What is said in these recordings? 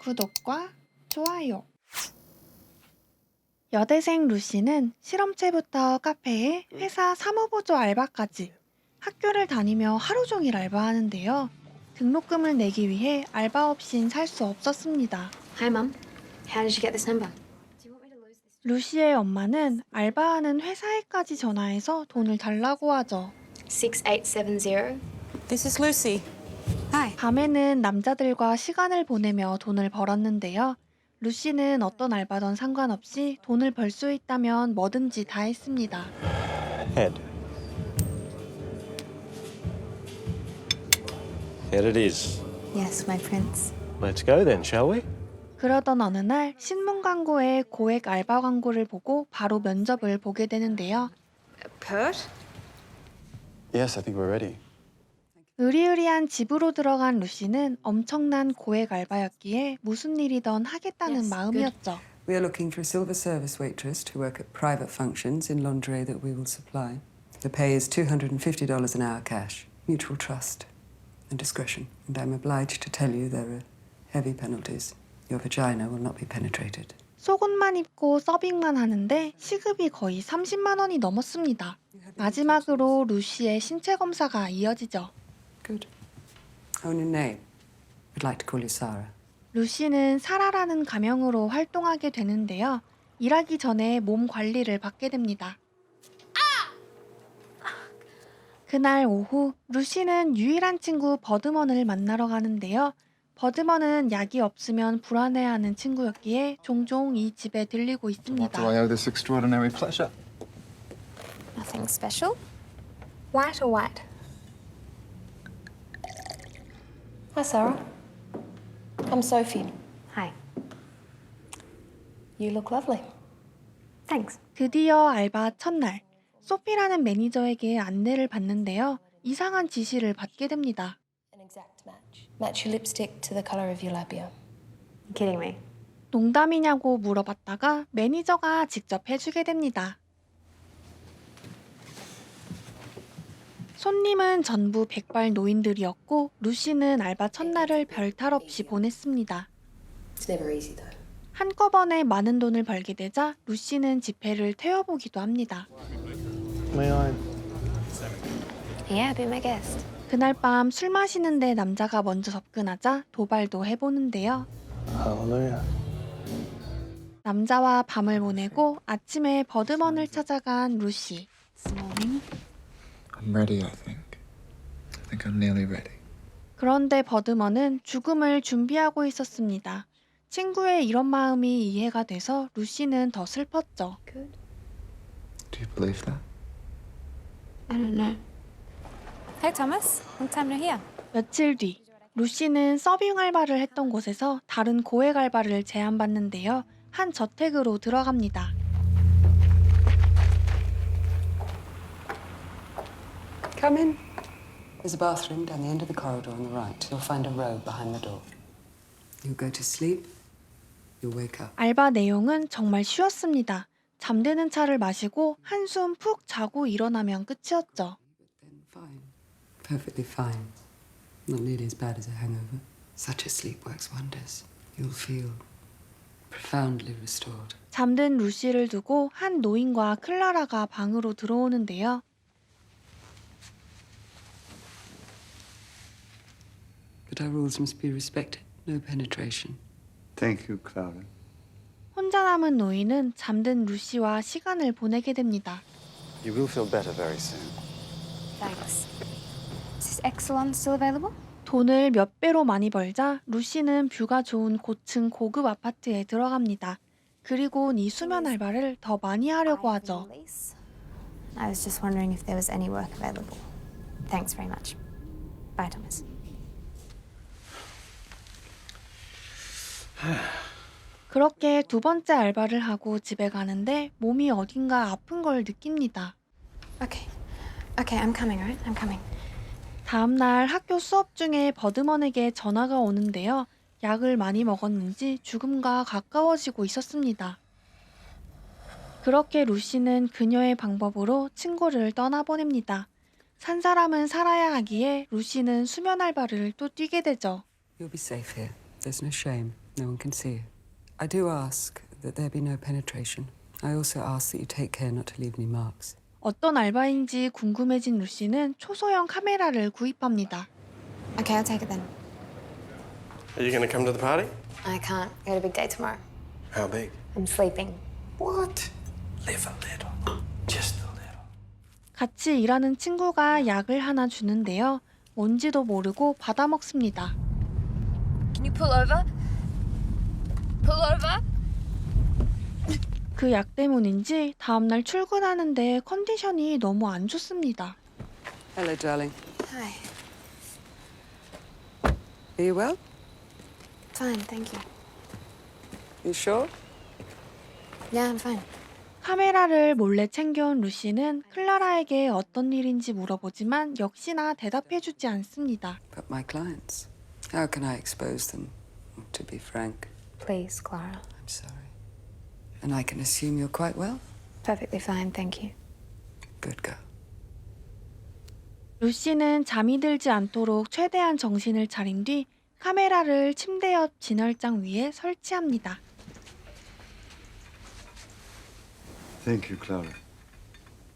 구독과 좋아요. 여대생 루시는 실험체부터 카페에 회사 사무보조 알바까지 학교를 다니며 하루 종일 알바하는데요. 등록금을 내기 위해 알바 없인 살 수 없었습니다. Hi, Mum. How did you get this number? Do you want me to lose this? 루시의 엄마는 알바하는 회사에까지 전화해서 돈을 달라고 하죠. 6870. This is Lucy. Hi. 밤에는 남자들과 시간을 보내며 돈을 벌었는데요. 루시는 어떤 알바든 상관없이 돈을 벌 수 있다면 뭐든지 다 했습니다. Head. Here it is. Yes, my prince. Let's go then, shall we? 그러던 어느 날 신문 광고에 고액 알바 광고를 보고 바로 면접을 보게 되는데요. Kurt? Yes, I think we're ready. 의리의리한 집으로 들어간 루시는 엄청난 고액 알바였기에 무슨 일이든 하겠다는 Yes, 마음이었죠. We are looking for a silver service waitress to work at private functions in lingerie that we will supply. The pay is $250 an hour cash, mutual trust and discretion. And I'm obliged to tell you there are heavy penalties. Your vagina will not be penetrated. 속옷만 입고 서빙만 하는데 시급이 거의 30만 원이 넘었습니다. 마지막으로 루시의 신체 검사가 이어지죠. Good. Own your name. I'd like to call you Sarah. 루시는 사라라는 가명으로 활동하게 되는데요. 일하기 전에 몸 관리를 받게 됩니다. 그날 오후 루시는 유일한 친구 버드먼을 만나러 가는데요. 버드먼은 약이 없으면 불안해하는 친구였기에 종종 이 집에 들리고 What 있습니다. do I owe this extraordinary pleasure? Nothing special. White or white? Hi, Sarah. I'm Sophie. Hi. You look lovely. Thanks. 드디어 알바 첫날 소피라는 매니저에게 안내를 받는데요. 이상한 지시를 받게 됩니다. An exact match. Match your lipstick to the color of your labia. You kidding me? 농담이냐고 물어봤다가 매니저가 직접 해주게 됩니다. 손님은 전부 백발 노인들이었고 루시는 알바 첫날을 별탈 없이 보냈습니다. It's never easy though. 한꺼번에 많은 돈을 벌게 되자 루시는 지폐를 태워보기도 합니다. May I? Yeah, be my guest. 그날 밤 술 마시는데 남자가 먼저 접근하자 도발도 해보는데요. Hallelujah. 남자와 밤을 보내고 아침에 버드먼을 찾아간 루시. I'm ready, I think. I think I'm nearly ready. 그런데 버드먼은 죽음을 준비하고 있었습니다. 친구의 이런 마음이 이해가 돼서 루시는 더 슬펐죠. Good. Do you believe that? I don't know. Hey, Thomas. Long time no hear. 며칠 뒤 루시는 서빙 알바를 했던 곳에서 다른 고액 알바를 제안받는데요. 한 저택으로 들어갑니다. Come in. There's a bathroom down the end of the corridor on the right. You'll find a robe behind the door. You'll go to sleep. You'll wake up. 알바 내용은 정말 쉬웠습니다. 잠드는 차를 마시고 한숨 푹 자고 일어나면 끝이었죠. Then fine. Perfectly fine. Not nearly as bad as a hangover. Such a sleep works wonders. You'll feel profoundly restored. 잠든 루시를 두고 한 노인과 클라라가 방으로 들어오는데요. But our rules must be respected. No penetration. Thank you, Clara. 혼자 남은 노인은 잠든 루시와 시간을 보내게 됩니다. You will feel better very soon. Thanks. Is this Exelon still available? 돈을 몇 배로 많이 벌자 루시는 뷰가 좋은 고층 고급 아파트에 들어갑니다. 그리고 이 수면 알바를 더 많이 하려고 하죠. I was just wondering if there was any work available. Thanks very much. Bye, Thomas. 그렇게 두 번째 알바를 하고 집에 가는데 몸이 어딘가 아픈 걸 느낍니다. Okay. Okay, I'm coming, alright? I'm coming. 다음 날 학교 수업 중에 버드먼에게 전화가 오는데요. 약을 많이 먹었는지 죽음과 가까워지고 있었습니다. 그렇게 루시는 그녀의 방법으로 친구를 떠나보냅니다. 산 사람은 살아야 하기에 루시는 수면 알바를 또 뛰게 되죠. You'll be safe here. There's no shame. No one can see you. I do ask that there be no penetration. I also ask that you take care not to leave any marks. 어떤 알바인지 궁금해진 루시는 초소형 카메라를 구입합니다. Okay, I'll take it then. Are you going to come to the party? I can't. I got a big day tomorrow. How big? I'm sleeping. What? Live a little. Just a little. 같이 일하는 친구가 약을 하나 주는데요. 뭔지도 모르고 받아 먹습니다. Can you pull over? Pull over? 그약 때문인지 다음날 출근하는데 컨디션이 너무 안 좋습니다. Hello, darling. Hi. Are you well? Fine, thank you. You sure? Yeah, I'm fine. 카메라를 몰래 챙겨온 루시는 클라라에게 어떤 일인지 물어보지만 역시나 대답해주지 않습니다. But my clients. How can I expose them? To be frank, Please, Clara. I'm sorry. And I can assume you're quite well? Perfectly fine, thank you. Good girl. 루시는 잠이 들지 않도록 최대한 정신을 차린 뒤 카메라를 침대 옆 진열장 위에 설치합니다. Thank you, Clara.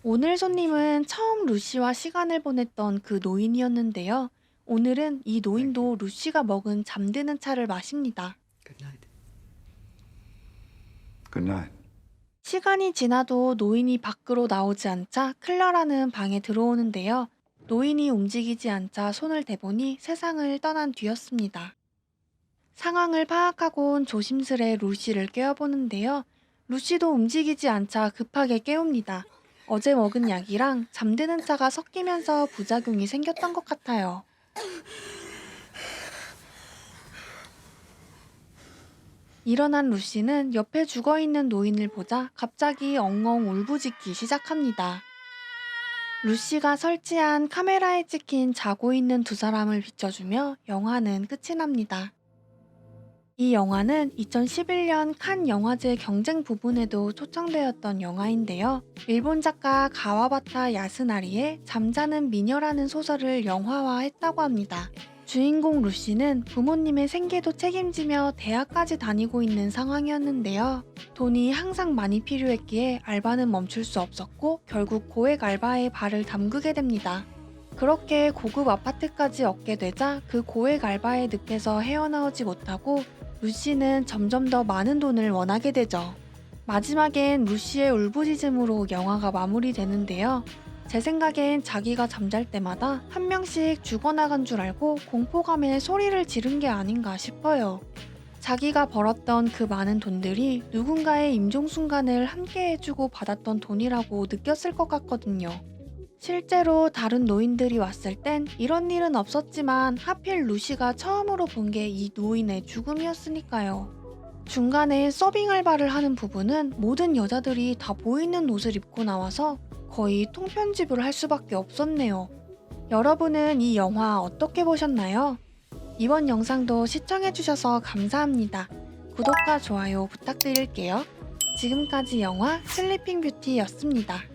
오늘 손님은 처음 루시와 시간을 보냈던 그 노인이었는데요. 오늘은 이 노인도 루시가 먹은 잠드는 차를 마십니다. Good night. 시간이 지나도 노인이 밖으로 나오지 않자 클라라는 방에 들어오는데요. 노인이 움직이지 않자 손을 대보니 세상을 떠난 뒤였습니다. 상황을 파악하곤 조심스레 루시를 깨워보는데요. 루시도 움직이지 않자 급하게 깨웁니다. 어제 먹은 약이랑 잠드는 차가 섞이면서 부작용이 생겼던 것 같아요. 일어난 루시는 옆에 죽어 있는 노인을 보자 갑자기 엉엉 울부짖기 시작합니다. 루시가 설치한 카메라에 찍힌 자고 있는 두 사람을 비춰주며 영화는 끝이 납니다. 이 영화는 2011년 칸 영화제 경쟁 부분에도 초청되었던 영화인데요. 일본 작가 가와바타 야스나리의 잠자는 미녀라는 소설을 영화화했다고 합니다. 주인공 루시는 부모님의 생계도 책임지며 대학까지 다니고 있는 상황이었는데요. 돈이 항상 많이 필요했기에 알바는 멈출 수 없었고 결국 고액 알바에 발을 담그게 됩니다. 그렇게 고급 아파트까지 얻게 되자 그 고액 알바의 늪에서 헤어나오지 못하고 루시는 점점 더 많은 돈을 원하게 되죠. 마지막엔 루시의 울부짖음으로 영화가 마무리되는데요. 제 생각엔 자기가 잠잘 때마다 한 명씩 죽어나간 줄 알고 공포감에 소리를 지른 게 아닌가 싶어요. 자기가 벌었던 그 많은 돈들이 누군가의 임종 순간을 함께 해주고 받았던 돈이라고 느꼈을 것 같거든요. 실제로 다른 노인들이 왔을 땐 이런 일은 없었지만 하필 루시가 처음으로 본 게 이 노인의 죽음이었으니까요. 중간에 서빙 알바를 하는 부분은 모든 여자들이 다 보이는 옷을 입고 나와서 거의 통편집을 할 수밖에 없었네요. 여러분은 이 영화 어떻게 보셨나요? 이번 영상도 시청해주셔서 감사합니다. 구독과 좋아요 부탁드릴게요. 지금까지 영화 슬리핑 뷰티였습니다.